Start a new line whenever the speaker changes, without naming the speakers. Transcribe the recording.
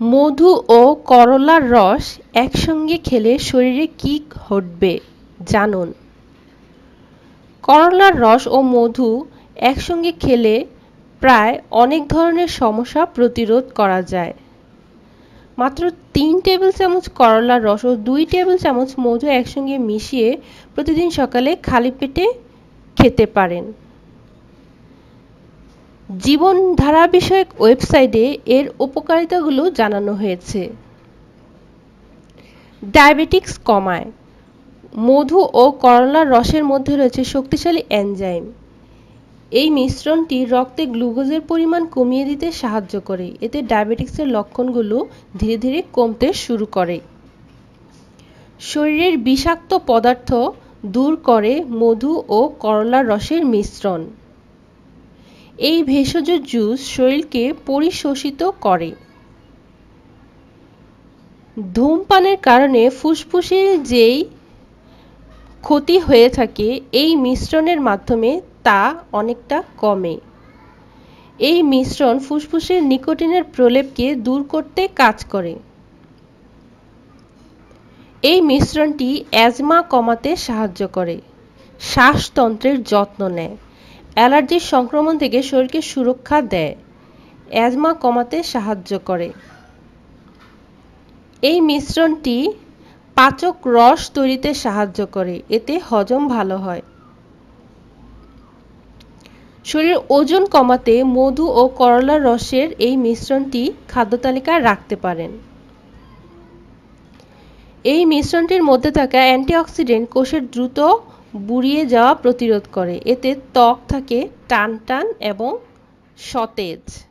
মধু ও করলার রস একসঙ্গে খেলে শরীরে কী ঘটবে জানুন। করলার রস ও মধু একসঙ্গে খেলে প্রায় অনেক ধরনের সমস্যা প্রতিরোধ করা যায়। মাত্র তিন টেবিল চামচ করলার রস ও দুই টেবিল চামচ মধু একসঙ্গে মিশিয়ে প্রতিদিন সকালে খালি পেটে খেতে পারেন। জীবনধারা বিষয়ক ওয়েবসাইটে এর উপকারিতাগুলো জানানো হয়েছে। ডায়াবেটিক্স কমায়। মধু ও করলার রসের মধ্যে রয়েছে শক্তিশালী এনজাইম। এই মিশ্রণটি রক্তে গ্লুকোজের পরিমাণ কমিয়ে দিতে সাহায্য করে। এতে ডায়াবেটিক্সের লক্ষণগুলো ধীরে ধীরে কমতে শুরু করে। শরীরের বিষাক্ত পদার্থ দূর করে মধু ও করলার রসের মিশ্রণ। এই ভেষজ জুস শরীরকে পরিশোষিত করে। ধূমপানের কারণে ফুসফুসে যেই ক্ষতি হয়ে থাকে, এই মিশ্রণের মাধ্যমে তা অনেকটা কমে। এই মিশ্রণ ফুসফুসের নিকোটিনের প্রলেপকে দূর করতে কাজ করে। এই মিশ্রণটি অ্যাজমা কমাতে সাহায্য করে, শ্বাসতন্ত্রের যত্ন নেয়। অ্যালার্জির সংক্রমণ থেকে শরীরকে সুরক্ষা দেয়। অ্যাজমা কমাতে সাহায্য করে। এই মিশ্রণটি পাচক রস তৈরিতে সাহায্য করে। এতে হজম ভালো হয়। শরীরের ওজন কমাতে মধু ও করলার রসের এই মিশ্রণটি খাদ্য তালিকায় রাখতে পারেন। এই মিশ্রণটির মধ্যে থাকা অ্যান্টিঅক্সিডেন্ট কোষের দ্রুত বুড়িয়ে যাওয়া প্রতিরোধ করে। এতে ত্বক থাকে টান টান এবং সতেজ।